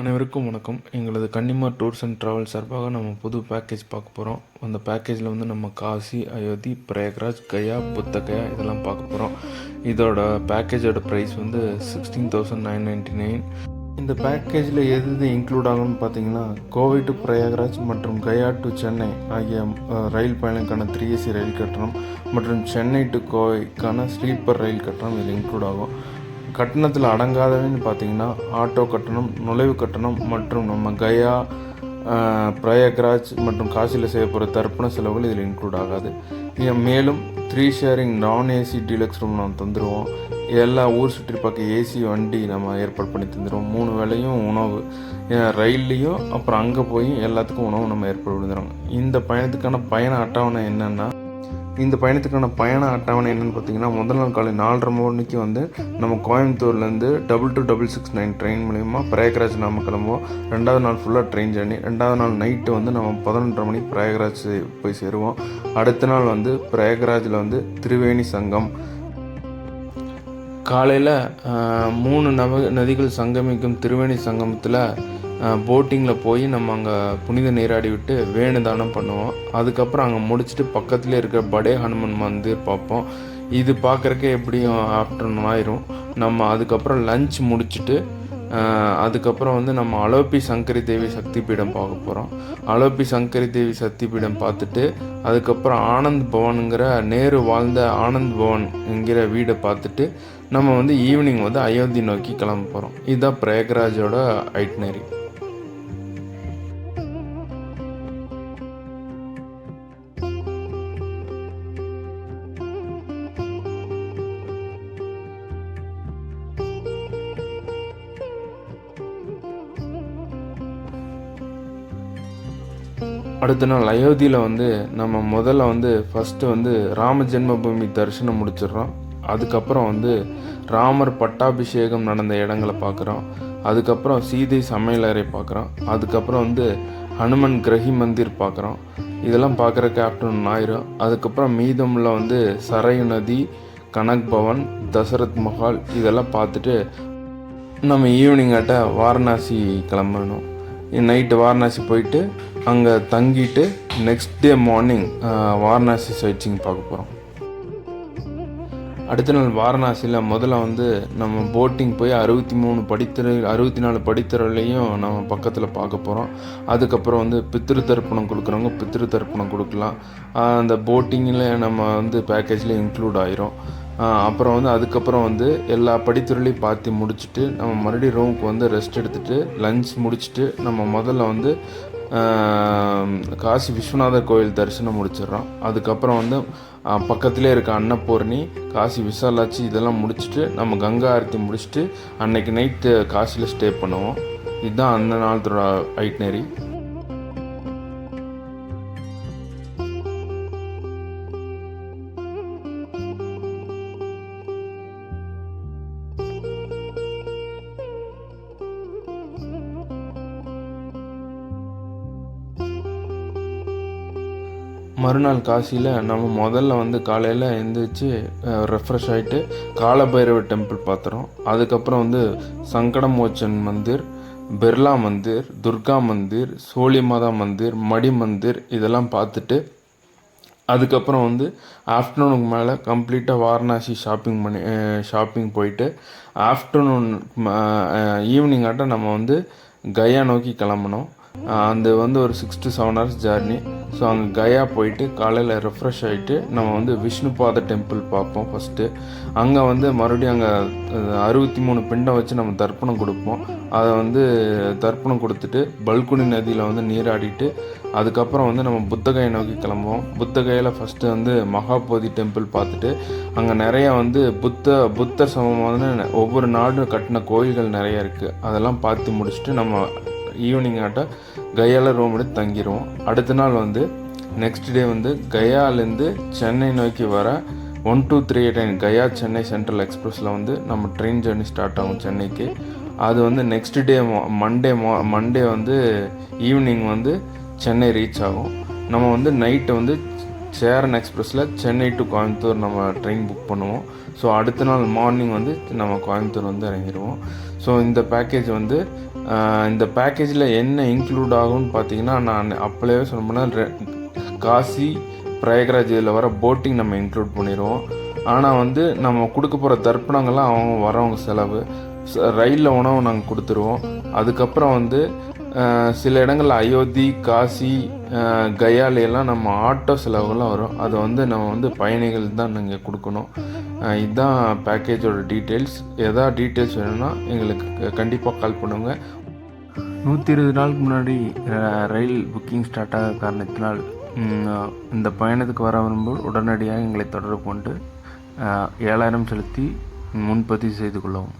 அனைவருக்கும் வணக்கம். எங்களது கன்னிமார் டூர்ஸ் அண்ட் ட்ராவல் சார்பாக நம்ம புது பேக்கேஜ் பார்க்க போகிறோம் அந்த பேக்கேஜில் வந்து நம்ம காசி அயோத்தி பிரயாக்ராஜ் கயா புத்த கயா இதெல்லாம் பார்க்க போகிறோம் இதோட பேக்கேஜோட ப்ரைஸ் வந்து sixteen thousand nine ninety nine இந்த பேக்கேஜில் எது எது இன்க்ளூட் ஆகும்னு பார்த்தீங்கன்னா கோவை டு பிரயாக்ராஜ் மற்றும் கயா டு சென்னை ஆகிய ரயில் பயணக்கான த்ரீ ஏசி ரயில் கட்டணம் மற்றும் சென்னை டு கோவைக்கான ஸ்லீப்பர் ரயில் கட்டணம் இதில் இன்க்ளூட் ஆகும். கட்டணத்தில் அடங்காதவைன்னு பார்த்தீங்கன்னா ஆட்டோ கட்டணம் நுழைவு கட்டணம் மற்றும் நம்ம கயா ஆஹ், பிரயாக்ராஜ் மற்றும் காசியில் செய்யப்படுற தர்ப்பண செலவுகள் இதில் இன்க்ளூட் ஆகாது. மேலும் three sharing non AC deluxe room நம்ம தந்துடுவோம் எல்லா ஊர் சுற்றி பார்க்க ஏசி வண்டி நம்ம ஏற்பாடு பண்ணி தந்துடுவோம் மூணு வேளையும் உணவு ரயில்லையும் அப்புறம் அங்கே போய் எல்லாத்துக்கும் உணவு நம்ம ஏற்பாடு பண்ணி இந்த பயணத்துக்கான பயண அட்டவணை என்னென்னா இந்த பயணத்துக்கான பயண அட்டவணை என்னென்னு பார்த்தீங்கன்னா முதல் நாள் காலை நாலரை மணிக்கு வந்து நம்ம கோயம்புத்தூர்லேருந்து double two double six nine train மூலிமா பிரயாகராஜ் நாம கிளம்புவோம். ரெண்டாவது நாள் ஃபுல்லாக ட்ரெயின் ஜர்னி ரெண்டாவது நாள் நைட்டு வந்து நம்ம பதினொன்றரை மணிக்கு பிரயாகராஜ் போய் சேருவோம். அடுத்த நாள் வந்து பிரயாகராஜில் வந்து திரிவேணி சங்கம். காலையில் மூணு நவ நதிகள் சங்கமிக்கும் திருவேணி சங்கமத்தில் போட்டிங்கில் போய் நம்ம அங்கே புனித நீராடி விட்டு வேணு தானம் பண்ணுவோம். அதுக்கப்புறம் அங்கே முடிச்சுட்டு பக்கத்துலேயே இருக்கிற படே ஹனுமன் மந்திர் பார்ப்போம். இது பார்க்குறக்கே எப்படியும் ஆஃப்டர்நூன் ஆயிரும். நம்ம அதுக்கப்புறம் லஞ்ச் முடிச்சுட்டு அதுக்கப்புறம் வந்து நம்ம அலோப்பி சங்கரி தேவி சக்தி பீடம் பார்க்க போகிறோம் அலோபி சங்கரி தேவி சக்தி பீடம் பார்த்துட்டு அதுக்கப்புறம் ஆனந்த் பவனுங்கிற நேரு வாழ்ந்த ஆனந்த் பவன் என்கிற வீடை பார்த்துட்டு நம்ம வந்து ஈவினிங் வந்து அயோத்தி நோக்கி கிளம்ப போகிறோம் இதுதான் பிரயாக்ராஜோட ஐட்னரி அடுத்த நாள் அயோத்தியில் வந்து நம்ம முதல்ல வந்து ஃபஸ்ட்டு வந்து ராம ஜென்மபூமி தரிசனம் முடிச்சிடுறோம். அதுக்கப்புறம் வந்து ராமர் பட்டாபிஷேகம் நடந்த இடங்களை பார்க்குறோம். அதுக்கப்புறம் சீதை சமையலறை பார்க்குறோம். அதுக்கப்புறம் வந்து ஹனுமன் கிரகி மந்திர் பார்க்குறோம். இதெல்லாம் பார்க்குறக்கு ஆஃப்டர்நூன் ஆயிரும் அதுக்கப்புறம் மீதமுள்ள வந்து சரையு நதி கனக் பவன் தசரத் மஹால் இதெல்லாம் பார்த்துட்டு நம்ம ஈவினிங் ஆட்ட வாரணாசி கிளம்பணும். நைட்டு வாரணாசி போயிட்டு அங்கே தங்கிட்டு next day morning Varanasi sightseeing பார்க்க போகிறோம் அடுத்த நாள் வாரணாசியில் முதல்ல வந்து நம்ம போட்டிங் போய் அறுபத்தி மூணு படித்துறை அறுபத்தி நாலு படித்துறையிலையும் நம்ம பக்கத்தில் பார்க்க போகிறோம் அதுக்கப்புறம் வந்து பித்திரு தர்ப்பணம் கொடுக்குறவங்க பித்திரு தர்ப்பணம் கொடுக்கலாம் அந்த போட்டிங்கில் நம்ம வந்து பேக்கேஜில் இன்க்ளூட் ஆயிரும். அப்புறம் வந்து அதுக்கப்புறம் வந்து எல்லா படித்துறையிலையும் பார்த்து முடிச்சுட்டு நம்ம மறுபடியும் ரூமுக்கு வந்து ரெஸ்ட் எடுத்துகிட்டு லஞ்ச் முடிச்சுட்டு நம்ம முதல்ல வந்து காசி விஸ்வநாதர் கோயில் தரிசனம் முடிச்சிடுறோம். அதுக்கப்புறம் வந்து பக்கத்திலே இருக்க அன்னபூர்ணி காசி விசாலாட்சி இதெல்லாம் முடிச்சுட்டு நம்ம கங்கா ஆரத்தி முடிச்சுட்டு அன்னைக்கு நைட்டு காசியில் ஸ்டே பண்ணுவோம். இதுதான் அந்த நாளத்தோட ஐட்னரி மறுநாள் காசியில் நம்ம முதல்ல வந்து காலையில் எழுந்திரிச்சு ரெஃப்ரெஷ் ஆகிட்டு காலபைரவர் டெம்பிள் பார்த்துறோம் அதுக்கப்புறம் வந்து சங்கடமோச்சன் மந்திர் பிர்லா மந்திர் துர்கா மந்திர் சோழி மாதா மந்திர் மடி மந்திர் இதெல்லாம் பார்த்துட்டு அதுக்கப்புறம் வந்து ஆஃப்டர்நூனுக்கு மேலே கம்ப்ளீட்டாக வாரணாசி ஷாப்பிங் பண்ணி ஷாப்பிங் போயிட்டு ஆஃப்டர்நூன் ஈவினிங் ஆட்டம் நம்ம வந்து கயா நோக்கி கிளம்பணும். அந்த வந்து ஒரு six to seven hours journey so அங்கே கயா போயிட்டு காலையில் ரெஃப்ரெஷ் ஆகிட்டு நம்ம வந்து விஷ்ணுபாத டெம்பிள் பார்ப்போம் ஃபஸ்ட்டு அங்கே வந்து மறுபடியும் அங்கே அறுபத்தி மூணு பிண்டம் வச்சு நம்ம தர்ப்பணம் கொடுப்போம். அதை வந்து தர்ப்பணம் கொடுத்துட்டு பல்குனி நதியில் வந்து நீராடிட்டு அதுக்கப்புறம் வந்து நம்ம புத்தகையை நோக்கி கிளம்புவோம். புத்தகையில் ஃபஸ்ட்டு வந்து மகாபோதி டெம்பிள் பார்த்துட்டு அங்கே நிறைய வந்து புத்த புத்தர் சமமான ஒவ்வொரு நாடும் கட்டின கோயில்கள் நிறைய இருக்குது அதெல்லாம் பார்த்து முடிச்சுட்டு நம்ம ஈவினிங் ஆட்ட கயாவில் ரூம் எடுத்து தங்கிடுவோம் அடுத்த நாள் வந்து நெக்ஸ்ட் டே வந்து கயாலேருந்து சென்னை நோக்கி வர one two three eight nine Gaya Chennai central எக்ஸ்பிரஸில் வந்து நம்ம ட்ரெயின் ஜர்னி ஸ்டார்ட் ஆகும் சென்னைக்கு. அது வந்து நெக்ஸ்ட் டே மண்டே மண்டே வந்து ஈவினிங் வந்து சென்னை ரீச் ஆகும். நம்ம வந்து நைட்டு வந்து சேரன் எக்ஸ்பிரஸில் சென்னை டு கோயம்புத்தூர் நம்ம ட்ரெயின் புக் பண்ணுவோம். ஸோ அடுத்த நாள் மார்னிங் வந்து நம்ம கோயம்புத்தூர் வந்து இறங்கிடுவோம் ஸோ இந்த பேக்கேஜ் வந்து இந்த பேக்கேஜில் என்ன இன்க்ளூட் ஆகும்னு பார்த்தீங்கன்னா நான் அப்போலேயே சொன்னோம்னா காசி பிரயாகராஜ் இதில் வர போட்டிங் நம்ம இன்க்ளூட் பண்ணிடுவோம் ஆனால் வந்து நம்ம கொடுக்க போகிற தர்ப்பணங்கள்லாம் அவங்க வரவங்க செலவு. ரயிலில் உணவு நாங்கள் கொடுத்துருவோம். அதுக்கப்புறம் வந்து சில இடங்களில் அயோத்தி காசி கயாலையெல்லாம் நம்ம ஆட்டோ செலவுகள்லாம் வரும். அதை வந்து நம்ம வந்து பயணிகள் தான் நீங்கள் கொடுக்கணும். இதுதான் பேக்கேஜோட டீட்டெயில்ஸ் எதாவது டீட்டெயில்ஸ் வேணும்னா எங்களுக்கு கண்டிப்பாக கால் பண்ணுங்கள் நூற்றி இருபது நாளுக்கு முன்னாடி ரயில் புக்கிங் ஸ்டார்ட் ஆக காரணத்தினால் இந்த பயணத்துக்கு வர வரும்போது உடனடியாக எங்களை தொடர்பு கொண்டு ஏழாயிரம் செலுத்தி முன்பதிவு செய்து கொள்ளவும்.